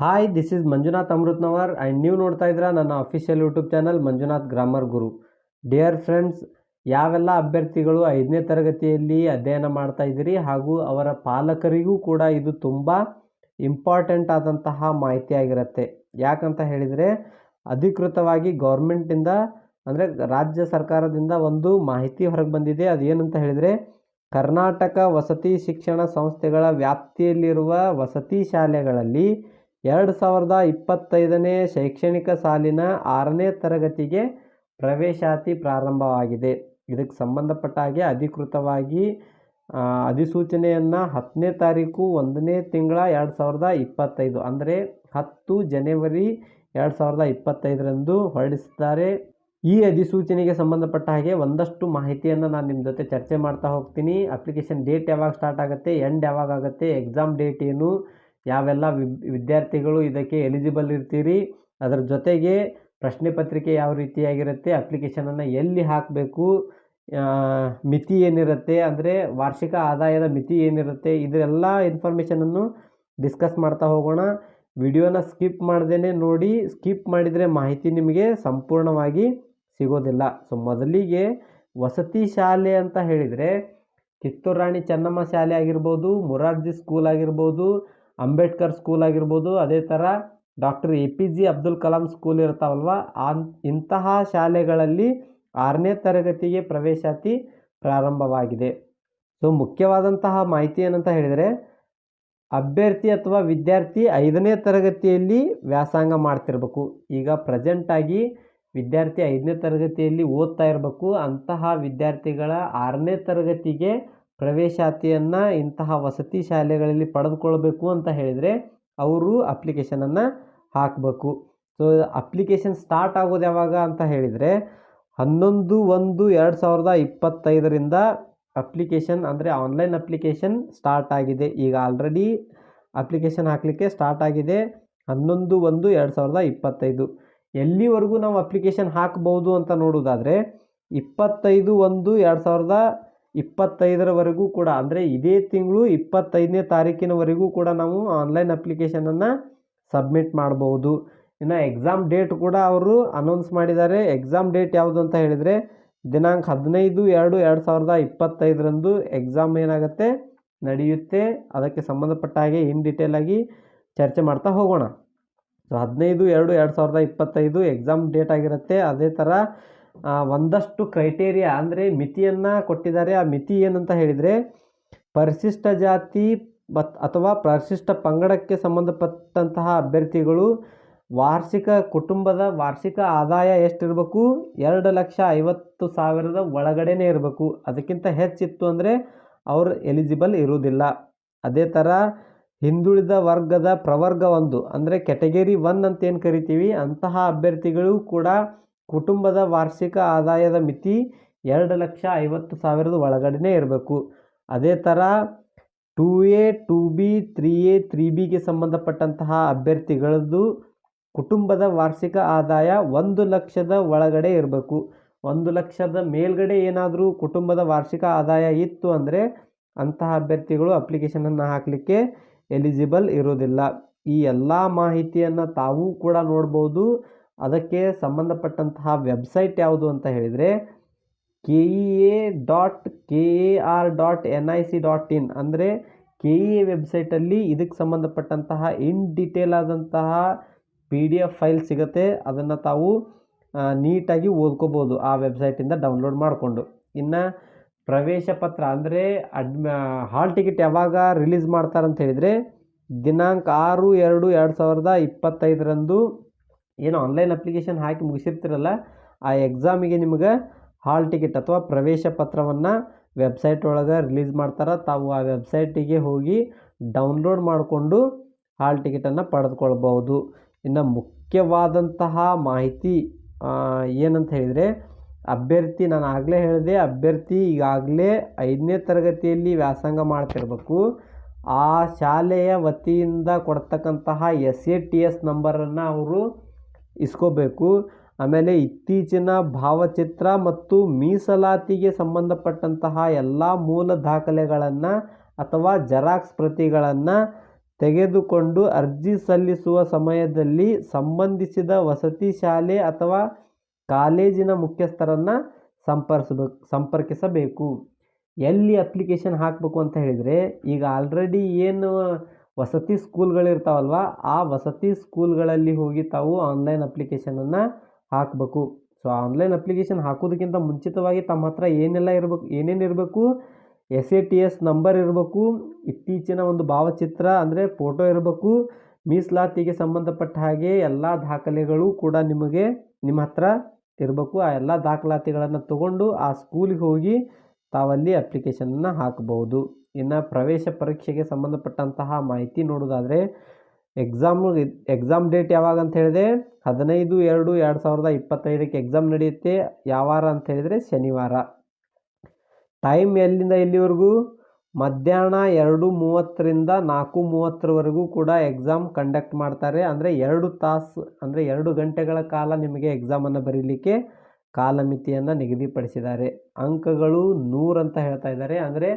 Hi this is Manjunath Amruthnavar and ನೀವು ನೋಡ್ತಾ ಇದ್ದೀರಾ ನನ್ನ official YouTube channel Manjunath grammar Guru dear friends ಯಾವೆಲ್ಲ ಅಭ್ಯರ್ಥಿಗಳು ಐದನೇ ತರಗತಿಯಲ್ಲಿ ಅಧ್ಯಯನ ಮಾಡ್ತಾ ಇದ್ದೀರಿ ಹಾಗೂ ಅವರ ಪಾಲಕರಿಗೂ ಕೂಡ ಇದು ತುಂಬ ಇಂಪಾರ್ಟೆಂಟ್ ಆದಂತಹ ಮಾಹಿತಿ ಆಗಿರುತ್ತೆ. ಯಾಕಂತ ಹೇಳಿದರೆ, ಅಧಿಕೃತವಾಗಿ ಗೌರ್ಮೆಂಟಿಂದ ಅಂದರೆ ರಾಜ್ಯ ಸರ್ಕಾರದಿಂದ ಒಂದು ಮಾಹಿತಿ ಹೊರಗೆ ಬಂದಿದೆ. ಅದೇನಂತ ಹೇಳಿದರೆ, ಕರ್ನಾಟಕ ವಸತಿ ಶಿಕ್ಷಣ ಸಂಸ್ಥೆಗಳ ವ್ಯಾಪ್ತಿಯಲ್ಲಿರುವ ವಸತಿ ಶಾಲೆಗಳಲ್ಲಿ ಎರಡು ಸಾವಿರದ ಇಪ್ಪತ್ತೈದನೇ ಶೈಕ್ಷಣಿಕ ಸಾಲಿನ ಆರನೇ ತರಗತಿಗೆ ಪ್ರವೇಶಾತಿ ಪ್ರಾರಂಭವಾಗಿದೆ. ಇದಕ್ಕೆ ಸಂಬಂಧಪಟ್ಟ ಹಾಗೆ ಅಧಿಕೃತವಾಗಿ ಅಧಿಸೂಚನೆಯನ್ನು ಹತ್ತನೇ ತಾರೀಕು ಒಂದನೇ ತಿಂಗಳ ಎರಡು ಸಾವಿರದ ಇಪ್ಪತ್ತೈದು, ಅಂದರೆ ಹತ್ತು ಜನವರಿ ಎರಡು ಸಾವಿರದ ಇಪ್ಪತ್ತೈದರಂದು ಹೊರಡಿಸಿದ್ದಾರೆ. ಈ ಅಧಿಸೂಚನೆಗೆ ಸಂಬಂಧಪಟ್ಟ ಹಾಗೆ ಒಂದಷ್ಟು ಮಾಹಿತಿಯನ್ನು ನಾನು ನಿಮ್ಮ ಜೊತೆ ಚರ್ಚೆ ಮಾಡ್ತಾ ಹೋಗ್ತೀನಿ. ಅಪ್ಲಿಕೇಶನ್ ಡೇಟ್ ಯಾವಾಗ ಸ್ಟಾರ್ಟ್ ಆಗುತ್ತೆ ಎಂಡ್ ಯಾವಾಗ ಆಗುತ್ತೆ ಎಕ್ಸಾಮ್ ಡೇಟ್ ಏನು ಯಾವೆಲ್ಲ ವಿದ್- ವಿದ್ಯಾರ್ಥಿಗಳು ಇದಕ್ಕೆ ಎಲಿಜಿಬಲ್ ಇರ್ತೀರಿ, ಅದರ ಜೊತೆಗೆ ಪ್ರಶ್ನೆ ಪತ್ರಿಕೆ ಯಾವ ರೀತಿಯಾಗಿರುತ್ತೆ ಅಪ್ಲಿಕೇಶನನ್ನು ಎಲ್ಲಿ ಹಾಕಬೇಕು ಮಿತಿ ಏನಿರುತ್ತೆ, ಅಂದರೆ ವಾರ್ಷಿಕ ಆದಾಯದ ಮಿತಿ ಏನಿರುತ್ತೆ ಇದೆಲ್ಲ ಇನ್ಫಾರ್ಮೇಷನನ್ನು ಡಿಸ್ಕಸ್ ಮಾಡ್ತಾ ಹೋಗೋಣ. ವಿಡಿಯೋನ ಸ್ಕಿಪ್ ಮಾಡ್ದೇ ನೋಡಿ ಸ್ಕಿಪ್ ಮಾಡಿದರೆ ಮಾಹಿತಿ ನಿಮಗೆ ಸಂಪೂರ್ಣವಾಗಿ ಸಿಗೋದಿಲ್ಲ. ಸೊ ಮೊದಲಿಗೆ ವಸತಿ ಶಾಲೆ ಅಂತ ಹೇಳಿದರೆ, ಕಿತ್ತೂರು ರಾಣಿ ಚೆನ್ನಮ್ಮ ಶಾಲೆ ಆಗಿರ್ಬೋದು, ಮೊರಾರ್ಜಿ ಸ್ಕೂಲ್ ಆಗಿರ್ಬೋದು ಅಂಬೇಡ್ಕರ್ ಸ್ಕೂಲ್ ಆಗಿರ್ಬೋದು, ಅದೇ ಥರ doctor A P J Abdul Kalam school ಇರ್ತಾವಲ್ವ, ಆನ್, ಇಂತಹ ಶಾಲೆಗಳಲ್ಲಿ ಆರನೇ ತರಗತಿಗೆ ಪ್ರವೇಶಾತಿ ಪ್ರಾರಂಭವಾಗಿದೆ. ಸೊ ಮುಖ್ಯವಾದಂತಹ ಮಾಹಿತಿ ಏನಂತ ಹೇಳಿದರೆ, ಅಭ್ಯರ್ಥಿ ಅಥವಾ ವಿದ್ಯಾರ್ಥಿ ಐದನೇ ತರಗತಿಯಲ್ಲಿ ವ್ಯಾಸಂಗ ಮಾಡ್ತಿರ್ಬೇಕು. ಈಗ ಪ್ರೆಸೆಂಟಾಗಿ ವಿದ್ಯಾರ್ಥಿ ಐದನೇ ತರಗತಿಯಲ್ಲಿ ಓದ್ತಾ ಇರಬೇಕು. ಅಂತಹ ವಿದ್ಯಾರ್ಥಿಗಳ ಆರನೇ ತರಗತಿಗೆ ಪ್ರವೇಶಾತಿಯನ್ನು ಇಂತಹ ವಸತಿ ಶಾಲೆಗಳಲ್ಲಿ ಪಡೆದುಕೊಳ್ಬೇಕು ಅಂತ ಹೇಳಿದರೆ ಅವರು ಅಪ್ಲಿಕೇಶನನ್ನು ಹಾಕಬೇಕು. ಸೊ ಅಪ್ಲಿಕೇಶನ್ ಸ್ಟಾರ್ಟ್ ಆಗೋದು ಯಾವಾಗ ಅಂತ ಹೇಳಿದರೆ ಹನ್ನೊಂದು, ಒಂದು, ಎರಡು ಸಾವಿರದ ಇಪ್ಪತ್ತೈದರಿಂದ ಅಪ್ಲಿಕೇಶನ್ ಅಂದರೆ ಆನ್ಲೈನ್ ಅಪ್ಲಿಕೇಶನ್ ಸ್ಟಾರ್ಟ್ ಆಗಿದೆ. ಈಗ ಆಲ್ರೆಡಿ ಅಪ್ಲಿಕೇಶನ್ ಹಾಕಲಿಕ್ಕೆ ಸ್ಟಾರ್ಟ್ ಆಗಿದೆ ಹನ್ನೊಂದು, ಒಂದು, ಎರಡು ಸಾವಿರದ ಇಪ್ಪತ್ತೈದು. ಎಲ್ಲಿವರೆಗೂ ನಾವು ಅಪ್ಲಿಕೇಶನ್ ಹಾಕ್ಬೋದು ಅಂತ ನೋಡೋದಾದರೆ ಇಪ್ಪತ್ತೈದು, ಒಂದು, ಎರಡು ಸಾವಿರದ ಇಪ್ಪತ್ತೈದರವರೆಗೂ ಕೂಡ, ಅಂದರೆ ಇದೇ ತಿಂಗಳು ಇಪ್ಪತ್ತೈದನೇ ತಾರೀಕಿನವರೆಗೂ ಕೂಡ ನಾವು ಆನ್ಲೈನ್ ಅಪ್ಲಿಕೇಶನನ್ನು ಸಬ್ಮಿಟ್ ಮಾಡ್ಬೋದು. ಇನ್ನು ಎಕ್ಸಾಮ್ ಡೇಟ್ ಕೂಡ ಅವರು ಅನೌನ್ಸ್ ಮಾಡಿದ್ದಾರೆ. ಎಕ್ಸಾಮ್ ಡೇಟ್ ಯಾವುದು ಅಂತ ಹೇಳಿದರೆ, ದಿನಾಂಕ ಹದಿನೈದು ಎರಡು ಎರಡು ಸಾವಿರದ ಇಪ್ಪತ್ತೈದರಂದು ಎಕ್ಸಾಮ್ ಏನಾಗುತ್ತೆ, ನಡೆಯುತ್ತೆ. ಅದಕ್ಕೆ ಸಂಬಂಧಪಟ್ಟ ಹಾಗೆ ಇನ್ ಡೀಟೇಲ್ ಆಗಿ ಚರ್ಚೆ ಮಾಡ್ತಾ ಹೋಗೋಣ. ಸೊ ಹದಿನೈದು ಎರಡು ಎರಡು ಸಾವಿರದ ಇಪ್ಪತ್ತೈದು ಎಕ್ಸಾಮ್ ಡೇಟ್ ಆಗಿರುತ್ತೆ. ಅದೇ ಥರ ಒಂದಷ್ಟು ಕ್ರೈಟೇರಿಯಾ ಅಂದರೆ ಮಿತಿಯನ್ನು ಕೊಟ್ಟಿದ್ದಾರೆ. ಆ ಮಿತಿ ಏನಂತ ಹೇಳಿದರೆ, ಪರಿಶಿಷ್ಟ ಜಾತಿ ಮತ್ ಅಥವಾ ಪರಿಶಿಷ್ಟ ಪಂಗಡಕ್ಕೆ ಸಂಬಂಧಪಟ್ಟಂತಹ ಅಭ್ಯರ್ಥಿಗಳು ವಾರ್ಷಿಕ ಕುಟುಂಬದ ವಾರ್ಷಿಕ ಆದಾಯ ಎಷ್ಟಿರಬೇಕು? ಎರಡು ಲಕ್ಷ ಐವತ್ತು ಸಾವಿರದ ಒಳಗಡೆನೇ ಇರಬೇಕು. ಅದಕ್ಕಿಂತ ಹೆಚ್ಚಿತ್ತು ಅಂದರೆ ಅವರು ಎಲಿಜಿಬಲ್ ಇರುವುದಿಲ್ಲ. ಅದೇ ಥರ ಹಿಂದುಳಿದ ವರ್ಗದ ಪ್ರವರ್ಗ ಒಂದು ಅಂದರೆ ಕೆಟಗರಿ ಒನ್ ಅಂತ ಏನು ಕರಿತೀವಿ? ಅಂತಹ ಅಭ್ಯರ್ಥಿಗಳು ಕೂಡ ಕುಟುಂಬದ ವಾರ್ಷಿಕ ಆದಾಯದ ಮಿತಿ ಎರಡು ಲಕ್ಷ ಐವತ್ತು ಸಾವಿರದ ಒಳಗಡೆನೇ ಇರಬೇಕು. ಅದೇ ಥರ two A, two B, three A, three ಬಿಗೆ ಸಂಬಂಧಪಟ್ಟಂತಹ ಅಭ್ಯರ್ಥಿಗಳದ್ದು ಕುಟುಂಬದ ವಾರ್ಷಿಕ ಆದಾಯ ಒಂದು ಲಕ್ಷದ ಒಳಗಡೆ ಇರಬೇಕು. ಒಂದು ಲಕ್ಷದ ಮೇಲ್ಗಡೆ ಏನಾದರೂ ಕುಟುಂಬದ ವಾರ್ಷಿಕ ಆದಾಯ ಇತ್ತು ಅಂದರೆ ಅಂತಹ ಅಭ್ಯರ್ಥಿಗಳು ಅಪ್ಲಿಕೇಶನನ್ನು ಹಾಕಲಿಕ್ಕೆ ಎಲಿಜಿಬಲ್ ಇರೋದಿಲ್ಲ ಈ ಎಲ್ಲ ಮಾಹಿತಿಯನ್ನು ತಾವೂ ಕೂಡ ನೋಡ್ಬೋದು. ಅದಕ್ಕೆ ಸಂಬಂಧಪಟ್ಟಂತಹ ವೆಬ್ಸೈಟ್ ಯಾವುದು ಅಂತ ಹೇಳಿದರೆ K E A dot K A R dot N I C dot in ಅಂದರೆ ಕೆ ಇ ಎ ವೆಬ್ಸೈಟಲ್ಲಿ ಇದಕ್ಕೆ ಸಂಬಂಧಪಟ್ಟಂತಹ ಇನ್ ಡೀಟೇಲ್ ಆದಂತಹ ಪಿ ಡಿ ಎಫ್ ಫೈಲ್ ಸಿಗುತ್ತೆ. ಅದನ್ನು ತಾವು ನೀಟಾಗಿ ಓದ್ಕೋಬೋದು ಆ ವೆಬ್ಸೈಟಿಂದ ಡೌನ್ಲೋಡ್ ಮಾಡಿಕೊಂಡು. ಇನ್ನು ಪ್ರವೇಶ ಪತ್ರ ಅಂದರೆ ಅಡ್ಮ, ಹಾಲ್ ಟಿಕೆಟ್ ಯಾವಾಗ ರಿಲೀಸ್ ಮಾಡ್ತಾರಂತ ಹೇಳಿದರೆ ದಿನಾಂಕ ಆರು ಎರಡು ಎರಡು ಸಾವಿರದ ಇಪ್ಪತ್ತೈದರಂದು ಏನು ಆನ್ಲೈನ್ ಅಪ್ಲಿಕೇಶನ್ ಹಾಕಿ ಮುಗಿಸಿರ್ತಿರಲ್ಲ, ಆ ಎಕ್ಸಾಮಿಗೆ ನಿಮಗೆ ಹಾಲ್ ಟಿಕೆಟ್ ಅಥವಾ ಪ್ರವೇಶ ಪತ್ರವನ್ನು ವೆಬ್ಸೈಟ್ ಒಳಗೆ ರಿಲೀಸ್ ಮಾಡ್ತಾರೆ. ತಾವು ಆ ವೆಬ್ಸೈಟಿಗೆ ಹೋಗಿ ಡೌನ್ಲೋಡ್ ಮಾಡಿಕೊಂಡು ಹಾಲ್ ಟಿಕೆಟನ್ನು ಪಡೆದುಕೊಳ್ಬೋದು ಇನ್ನು ಮುಖ್ಯವಾದಂತಹ ಮಾಹಿತಿ ಏನಂತ ಹೇಳಿದರೆ, ಅಭ್ಯರ್ಥಿ, ನಾನು ಆಗಲೇ ಹೇಳಿದೆ, ಅಭ್ಯರ್ಥಿ ಈಗಾಗಲೇ ಐದನೇ ತರಗತಿಯಲ್ಲಿ ವ್ಯಾಸಂಗ ಮಾಡ್ತಿರ್ಬೇಕು. ಆ ಶಾಲೆಯ ವತಿಯಿಂದ ಕೊಡ್ತಕ್ಕಂತಹ ಎಸ್ ಎ ಟಿ ಎಸ್ ನಂಬರನ್ನು ಅವರು ಇಸ್ಕೋಬೇಕು. ಆಮೇಲೆ ಇತ್ತೀಚಿನ ಭಾವಚಿತ್ರ ಮತ್ತು ಮೀಸಲಾತಿಗೆ ಸಂಬಂಧಪಟ್ಟಂತಹ ಎಲ್ಲ ಮೂಲ ದಾಖಲೆಗಳನ್ನು ಅಥವಾ ಜೆರಾಕ್ಸ್ ಪ್ರತಿಗಳನ್ನು ತೆಗೆದುಕೊಂಡು ಅರ್ಜಿ ಸಲ್ಲಿಸುವ ಸಮಯದಲ್ಲಿ ಸಂಬಂಧಿಸಿದ ವಸತಿ ಶಾಲೆ ಅಥವಾ ಕಾಲೇಜಿನ ಮುಖ್ಯಸ್ಥರನ್ನು ಸಂಪರ್ಸಬೇಕು ಸಂಪರ್ಕಿಸಬೇಕು. ಎಲ್ಲಿ ಅಪ್ಲಿಕೇಶನ್ ಹಾಕಬೇಕು ಅಂತ ಹೇಳಿದರೆ ಈಗ ಆಲ್ರೆಡಿ ಏನು ವಸತಿ ಸ್ಕೂಲ್ಗಳಿರ್ತಾವಲ್ವ ಆ ವಸತಿ ಸ್ಕೂಲ್ಗಳಲ್ಲಿ ಹೋಗಿ ತಾವು ಆನ್ಲೈನ್ ಅಪ್ಲಿಕೇಶನನ್ನು ಹಾಕಬೇಕು. ಸೊ, ಆನ್ಲೈನ್ ಅಪ್ಲಿಕೇಶನ್ ಹಾಕೋದಕ್ಕಿಂತ ಮುಂಚಿತವಾಗಿ ತಮ್ಮ ಹತ್ರ ಏನೆಲ್ಲ ಇರಬೇಕು ಏನೇನು ಇರಬೇಕು, S A T S number ಇರಬೇಕು, ಇತ್ತೀಚಿನ ಒಂದು ಭಾವಚಿತ್ರ ಅಂದರೆ ಫೋಟೋ ಇರಬೇಕು, ಮೀಸಲಾತಿಗೆ ಸಂಬಂಧಪಟ್ಟ ಹಾಗೆ ಎಲ್ಲ ದಾಖಲೆಗಳು ಕೂಡ ನಿಮಗೆ ನಿಮ್ಮ ಹತ್ರ ಇರಬೇಕು. ಆ ಎಲ್ಲ ದಾಖಲಾತಿಗಳನ್ನು ತಗೊಂಡು ಆ ಸ್ಕೂಲಿಗೆ ಹೋಗಿ ತಾವಲ್ಲಿ ಅಪ್ಲಿಕೇಶನನ್ನು ಹಾಕಬಹುದು ಇನ್ನು ಪ್ರವೇಶ ಪರೀಕ್ಷೆಗೆ ಸಂಬಂಧಪಟ್ಟಂತಹ ಮಾಹಿತಿ ನೋಡೋದಾದರೆ ಎಕ್ಸಾಮು ಎಕ್ಸಾಮ್ ಡೇಟ್ ಯಾವಾಗ ಅಂತ ಹೇಳಿದೆ ಹದಿನೈದು ಎರಡು ಎರಡು ಸಾವಿರದ ಇಪ್ಪತ್ತೈದಕ್ಕೆ ಎಕ್ಸಾಮ್ ನಡೆಯುತ್ತೆ. ಯಾವಾರ ಅಂತ ಹೇಳಿದರೆ ಶನಿವಾರ. ಟೈಮ್ ಎಲ್ಲಿಂದ ಎಲ್ಲಿವರೆಗೂ? ಮಧ್ಯಾಹ್ನ ಎರಡು ಮೂವತ್ತರಿಂದ ನಾಲ್ಕು ಮೂವತ್ತರವರೆಗೂ ಕೂಡ ಎಕ್ಸಾಮ್ ಕಂಡಕ್ಟ್ ಮಾಡ್ತಾರೆ. ಅಂದರೆ ಎರಡು ತಾಸು, ಅಂದರೆ ಎರಡು ಗಂಟೆಗಳ ಕಾಲ ನಿಮಗೆ ಎಕ್ಸಾಮನ್ನು ಬರೀಲಿಕ್ಕೆ ಕಾಲಮಿತಿಯನ್ನು ನಿಗದಿಪಡಿಸಿದ್ದಾರೆ. ಅಂಕಗಳು ನೂರಂತ ಹೇಳ್ತಾ ಇದ್ದಾರೆ. ಅಂದರೆ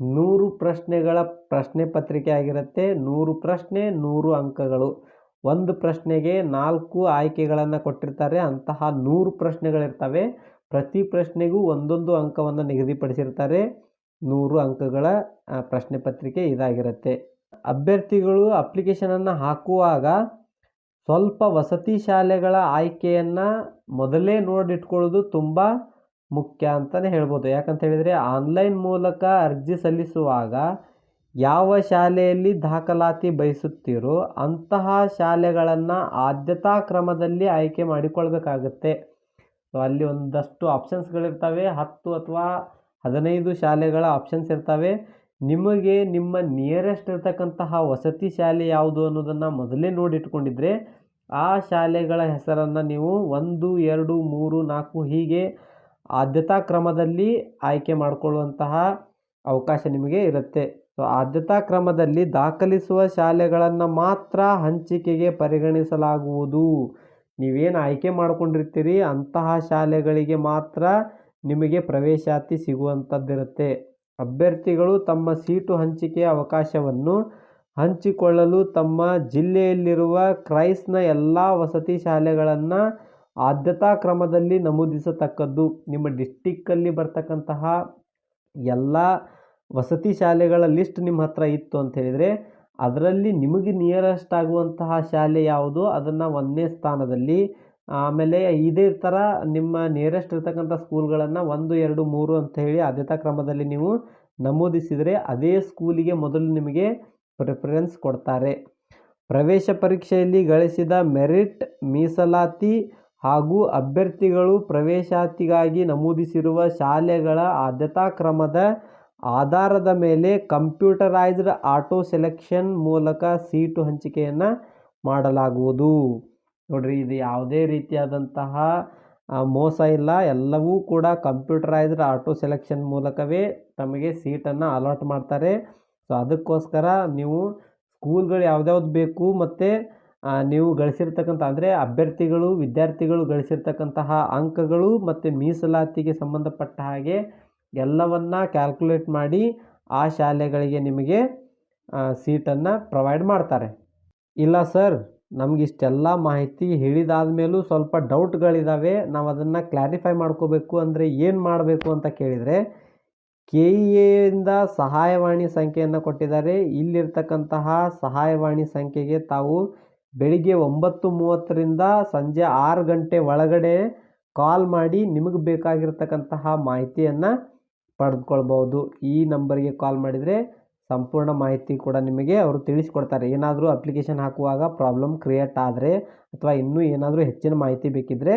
ನೂರು ಪ್ರಶ್ನೆಗಳ ಪ್ರಶ್ನೆ ಪತ್ರಿಕೆ ಆಗಿರುತ್ತೆ. ನೂರು ಪ್ರಶ್ನೆ, ನೂರು ಅಂಕಗಳು. ಒಂದು ಪ್ರಶ್ನೆಗೆ ನಾಲ್ಕು ಆಯ್ಕೆಗಳನ್ನು ಕೊಟ್ಟಿರ್ತಾರೆ. ಅಂತಹ ನೂರು ಪ್ರಶ್ನೆಗಳಿರ್ತವೆ. ಪ್ರತಿ ಪ್ರಶ್ನೆಗೂ ಒಂದೊಂದು ಅಂಕವನ್ನು ನಿಗದಿಪಡಿಸಿರ್ತಾರೆ. ನೂರು ಅಂಕಗಳ ಪ್ರಶ್ನೆ ಪತ್ರಿಕೆ ಇದಾಗಿರುತ್ತೆ. ಅಭ್ಯರ್ಥಿಗಳು ಅಪ್ಲಿಕೇಶನನ್ನು ಹಾಕುವಾಗ ಸ್ವಲ್ಪ ವಸತಿ ಶಾಲೆಗಳ ಆಯ್ಕೆಯನ್ನು ಮೊದಲೇ ನೋಡಿಟ್ಕೊಳ್ಳೋದು ತುಂಬ ಮುಖ್ಯ ಅಂತಲೇ ಹೇಳ್ಬೋದು. ಯಾಕಂತ ಹೇಳಿದರೆ ಆನ್ಲೈನ್ ಮೂಲಕ ಅರ್ಜಿ ಸಲ್ಲಿಸುವಾಗ ಯಾವ ಶಾಲೆಯಲ್ಲಿ ದಾಖಲಾತಿ ಬಯಸುತ್ತೀರೋ ಅಂತಹ ಶಾಲೆಗಳನ್ನು ಆದ್ಯತಾ ಕ್ರಮದಲ್ಲಿ ಆಯ್ಕೆ ಮಾಡಿಕೊಳ್ಬೇಕಾಗತ್ತೆ. ಸೊ ಅಲ್ಲಿ ಒಂದಷ್ಟು ಆಪ್ಷನ್ಸ್ಗಳಿರ್ತವೆ. ಹತ್ತು ಅಥವಾ ಹದಿನೈದು ಶಾಲೆಗಳ ಆಪ್ಷನ್ಸ್ ಇರ್ತವೆ. ನಿಮಗೆ ನಿಮ್ಮ ನಿಯರೆಸ್ಟ್ ಇರತಕ್ಕಂತಹ ವಸತಿ ಶಾಲೆ ಯಾವುದು ಅನ್ನೋದನ್ನು ಮೊದಲೇ ನೋಡಿಟ್ಕೊಂಡಿದ್ರೆ ಆ ಶಾಲೆಗಳ ಹೆಸರನ್ನು ನೀವು ಒಂದು, ಎರಡು, ಮೂರು, ನಾಲ್ಕು ಹೀಗೆ ಆದ್ಯತಾ ಕ್ರಮದಲ್ಲಿ ಆಯ್ಕೆ ಮಾಡಿಕೊಳ್ಳುವಂತಹ ಅವಕಾಶ ನಿಮಗೆ ಇರುತ್ತೆ. ಸೊ ಆದ್ಯತಾ ಕ್ರಮದಲ್ಲಿ ದಾಖಲಿಸುವ ಶಾಲೆಗಳನ್ನು ಮಾತ್ರ ಹಂಚಿಕೆಗೆ ಪರಿಗಣಿಸಲಾಗುವುದು. ನೀವೇನು ಆಯ್ಕೆ ಮಾಡ್ಕೊಂಡಿರ್ತೀರಿ, ಅಂತಹ ಶಾಲೆಗಳಿಗೆ ಮಾತ್ರ ನಿಮಗೆ ಪ್ರವೇಶಾತಿ ಸಿಗುವಂಥದ್ದಿರುತ್ತೆ ಅಭ್ಯರ್ಥಿಗಳು ತಮ್ಮ ಸೀಟು ಹಂಚಿಕೆಯ ಅವಕಾಶವನ್ನು ಹಂಚಿಕೊಳ್ಳಲು ತಮ್ಮ ಜಿಲ್ಲೆಯಲ್ಲಿರುವ ಕ್ರೈಸ್ನ ಎಲ್ಲ ವಸತಿ ಶಾಲೆಗಳನ್ನು ಆದ್ಯತಾ ಕ್ರಮದಲ್ಲಿ ನಮೂದಿಸತಕ್ಕದ್ದು ನಿಮ್ಮ ಡಿಸ್ಟಿಕ್ಕಲ್ಲಿ ಬರ್ತಕ್ಕಂತಹ ಎಲ್ಲ ವಸತಿ ಶಾಲೆಗಳ ಲಿಸ್ಟ್ ನಿಮ್ಮ ಹತ್ರ ಇತ್ತು ಅಂತ ಹೇಳಿದರೆ, ಅದರಲ್ಲಿ ನಿಮಗೆ ನಿಯರೆಸ್ಟ್ ಆಗುವಂತಹ ಶಾಲೆ ಯಾವುದು? ಅದನ್ನು ಒಂದನೇ ಸ್ಥಾನದಲ್ಲಿ, ಆಮೇಲೆ ಇದೇ ಥರ ನಿಮ್ಮ ನಿಯರೆಸ್ಟ್ ಇರ್ತಕ್ಕಂಥ ಸ್ಕೂಲ್ಗಳನ್ನು ಒಂದು, ಎರಡು, ಮೂರು ಅಂತ ಹೇಳಿ ಆದ್ಯತಾ ಕ್ರಮದಲ್ಲಿ ನೀವು ನಮೂದಿಸಿದರೆ ಅದೇ ಸ್ಕೂಲಿಗೆ ಮೊದಲು ನಿಮಗೆ ಪ್ರಿಫರೆನ್ಸ್ ಕೊಡ್ತಾರೆ. ಪ್ರವೇಶ ಪರೀಕ್ಷೆಯಲ್ಲಿ ಗಳಿಸಿದ ಮೆರಿಟ್, ಮೀಸಲಾತಿ ಹಾಗೂ ಅಭ್ಯರ್ಥಿಗಳು ಪ್ರವೇಶಾತಿಗಾಗಿ ನಮೂದಿಸಿರುವ ಶಾಲೆಗಳ ಆದ್ಯತಾ ಕ್ರಮದ ಆಧಾರದ ಮೇಲೆ ಕಂಪ್ಯೂಟರೈಸ್ಡ್ ಆಟೋ ಸೆಲೆಕ್ಷನ್ ಮೂಲಕ ಸೀಟು ಹಂಚಿಕೆಯನ್ನು ಮಾಡಲಾಗುವುದು. ನೋಡ್ರಿ, ಇದು ಯಾವುದೇ ರೀತಿಯಾದಂತಹ ಮೋಸ ಇಲ್ಲ. ಎಲ್ಲವೂ ಕೂಡ ಕಂಪ್ಯೂಟರೈಸ್ಡ್ ಆಟೋ ಸೆಲೆಕ್ಷನ್ ಮೂಲಕವೇ ತಮಗೆ ಸೀಟನ್ನು ಅಲಾಟ್ ಮಾಡ್ತಾರೆ. ಸೊ, ಅದಕ್ಕೋಸ್ಕರ ನೀವು ಸ್ಕೂಲ್ಗಳು ಯಾವ್ದ್ಯಾವ್ದು ಬೇಕು ಮತ್ತು ನೀವು ಗಳಿಸಿರ್ತಕ್ಕಂಥ, ಅಂದರೆ ಅಭ್ಯರ್ಥಿಗಳು, ವಿದ್ಯಾರ್ಥಿಗಳು ಗಳಿಸಿರ್ತಕ್ಕಂತಹ ಅಂಕಗಳು ಮತ್ತು ಮೀಸಲಾತಿಗೆ ಸಂಬಂಧಪಟ್ಟ ಹಾಗೆ ಎಲ್ಲವನ್ನು ಕ್ಯಾಲ್ಕುಲೇಟ್ ಮಾಡಿ ಆ ಶಾಲೆಗಳಿಗೆ ನಿಮಗೆ ಸೀಟನ್ನು ಪ್ರೊವೈಡ್ ಮಾಡ್ತಾರೆ. ಇಲ್ಲ ಸರ್, ನಮ್ಗೆ ಇಷ್ಟೆಲ್ಲ ಮಾಹಿತಿ ಹೇಳಿದಾದ ಮೇಲೂ ಸ್ವಲ್ಪ ಡೌಟ್ಗಳಿದ್ದಾವೆ ನಾವು ಅದನ್ನು ಕ್ಲಾರಿಫೈ ಮಾಡ್ಕೋಬೇಕು ಅಂದರೆ ಏನು ಮಾಡಬೇಕು ಅಂತ ಕೇಳಿದರೆ ಕೆ ಇ ಎಯಿಂದ ಸಹಾಯವಾಣಿ ಸಂಖ್ಯೆಯನ್ನು ಕೊಟ್ಟಿದ್ದಾರೆ. ಇಲ್ಲಿರ್ತಕ್ಕಂತಹ ಸಹಾಯವಾಣಿ ಸಂಖ್ಯೆಗೆ ತಾವು ಬೆಳಿಗ್ಗೆ ಒಂಬತ್ತು ಮೂವತ್ತರಿಂದ ಸಂಜೆ ಆರು ಗಂಟೆ ಒಳಗಡೆ ಕಾಲ್ ಮಾಡಿ ನಿಮಗೆ ಬೇಕಾಗಿರ್ತಕ್ಕಂತಹ ಮಾಹಿತಿಯನ್ನು ಪಡೆದುಕೊಳ್ಬೋದು ಈ ನಂಬರಿಗೆ ಕಾಲ್ ಮಾಡಿದರೆ ಸಂಪೂರ್ಣ ಮಾಹಿತಿ ಕೂಡ ನಿಮಗೆ ಅವರು ತಿಳಿಸಿಕೊಡ್ತಾರೆ. ಏನಾದರೂ ಅಪ್ಲಿಕೇಶನ್ ಹಾಕುವಾಗ ಪ್ರಾಬ್ಲಮ್ ಕ್ರಿಯೇಟ್ ಆದರೆ ಅಥವಾ ಇನ್ನೂ ಏನಾದರೂ ಹೆಚ್ಚಿನ ಮಾಹಿತಿ ಬೇಕಿದ್ದರೆ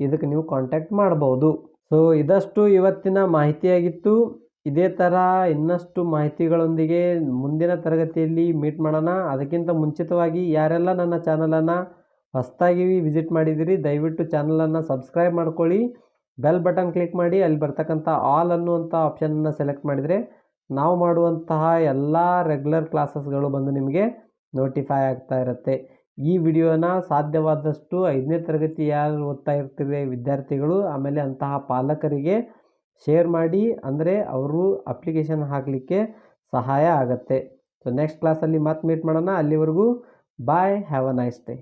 ಇದಕ್ಕೆ ನೀವು ಕಾಂಟ್ಯಾಕ್ಟ್ ಮಾಡ್ಬೋದು ಸೊ ಇದಷ್ಟು ಇವತ್ತಿನ ಮಾಹಿತಿಯಾಗಿತ್ತು. ಇದೇ ಥರ ಇನ್ನಷ್ಟು ಮಾಹಿತಿಗಳೊಂದಿಗೆ ಮುಂದಿನ ತರಗತಿಯಲ್ಲಿ ಮೀಟ್ ಮಾಡೋಣ. ಅದಕ್ಕಿಂತ ಮುಂಚಿತವಾಗಿ ಯಾರೆಲ್ಲ ನನ್ನ ಚಾನಲನ್ನು ಹೊಸದಾಗಿ ವಿಸಿಟ್ ಮಾಡಿದ್ದೀರಿ ದಯವಿಟ್ಟು ಚಾನಲನ್ನು ಸಬ್ಸ್ಕ್ರೈಬ್ ಮಾಡ್ಕೊಳ್ಳಿ. ಬೆಲ್ ಬಟನ್ ಕ್ಲಿಕ್ ಮಾಡಿ, ಅಲ್ಲಿ ಬರ್ತಕ್ಕಂಥ ಆಲ್ ಅನ್ನುವಂಥ ಆಪ್ಷನನ್ನು ಸೆಲೆಕ್ಟ್ ಮಾಡಿದರೆ ನಾವು ಮಾಡುವಂತಹ ಎಲ್ಲ ರೆಗ್ಯುಲರ್ ಕ್ಲಾಸಸ್ಗಳು ಬಂದು ನಿಮಗೆ ನೋಟಿಫೈ ಆಗ್ತಾ ಇರುತ್ತೆ. ಈ ವಿಡಿಯೋನ ಸಾಧ್ಯವಾದಷ್ಟು ಐದನೇ ತರಗತಿ ಯಾರು ಓದ್ತಾ ಇರ್ತೀವಿ ವಿದ್ಯಾರ್ಥಿಗಳು, ಆಮೇಲೆ ಅಂತಹ ಪಾಲಕರಿಗೆ ಶೇರ್ ಮಾಡಿ, ಅಂದರೆ ಅವರು ಅಪ್ಲಿಕೇಶನ್ ಹಾಕಲಿಕ್ಕೆ ಸಹಾಯ ಆಗುತ್ತೆ. ಸೊ ನೆಕ್ಸ್ಟ್ ಕ್ಲಾಸಲ್ಲಿ ಮತ್ತೆ ಮೀಟ್ ಮಾಡೋಣ. ಅಲ್ಲಿವರೆಗೂ bye have a nice day